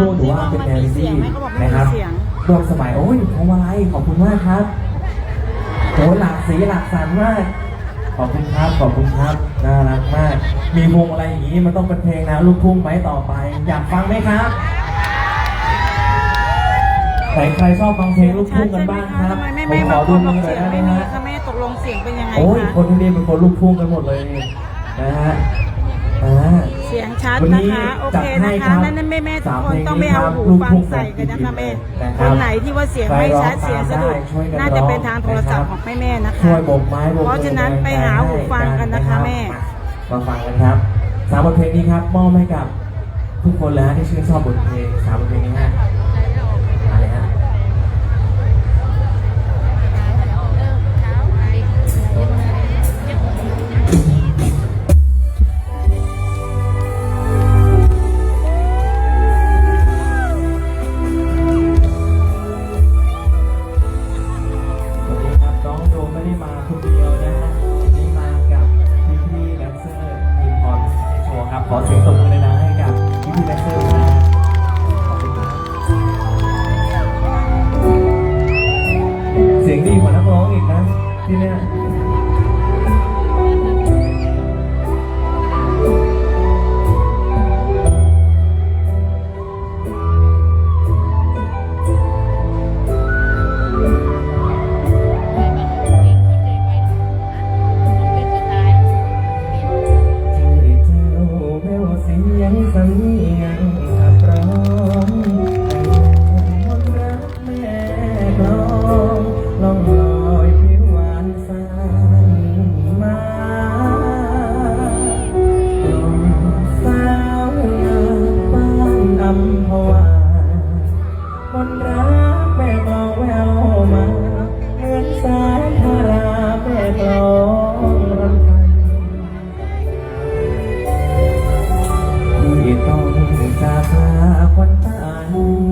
พูดหรือว่าเป็นแนวอินดี้เสียงไหมเขาบอกไม่มีนะครับเสียงรวมสมัยโอ้ยพวงมาลัยขอบคุณมากครับโหหลากสีหลากสันมาก ขอบคุณครับขอบคุณครับน่ารักมาก มีวงอะไรอย่างนี้มันต้องเป็นเพลงแนวลูกทุ่งไหมต่อไป อยากฟังไหมครับใครใครชอบฟังเพลงลูกทุ่งกันบ้างครับทำไมไม่ผไม่มขมาอพูดูดมือหน่เสีอยยงได้ไหมไม่มีฮะค่ะแม่ตกลงเสียงเป็นยังไงโอ้ยคะคนที่นี่เป็นคนลูกทุ่งกันหมดเลยนี่นะฮะ อ่า เสียงชัดวันนะนี้คะ โอจัดเคให้นะครัคะบนั่นนั่นแม่แม่ทุกสามคนเพลงต้องไปนี้เอาครับหูลูกฟังทุ่งใส่กันนะคะแม่นะคครับนไหนที่ว่าเสียงไม่ชัดใครร้องเสียงสะดุดตามได้ช่วยกันน่าจะเป็นร้องทางโทรศัพท์ของแม่แม่ๆนะคะ ช่วยโบกไม้โบกมือเพราะฉะนั้นไปหาหูฟังกันนะคะแม่ มาฟังกันครับสามบทเพลงนี้ครับมอบให้กับทุกคนแล้วที่ชื่นชอบบทเพลงสามบทเพลงนี้ฮะ ไม่ได้มาคนเดียวนะฮะวันนี้มากับพี่พี่แดนเซอร์ทีมพรโชว์ครับ ขอเสียงตบมือเลยนะให้กับพี่พี่แดนเซอร์นะฮะขอบคุณครับเสียงดีกว่านักร้องอีกนะที่เนี่ยำพวาคนรักแม่มองแววมาเหมือนสายธาราแม่กลองรำพันที่ต้องจากลาคนตาย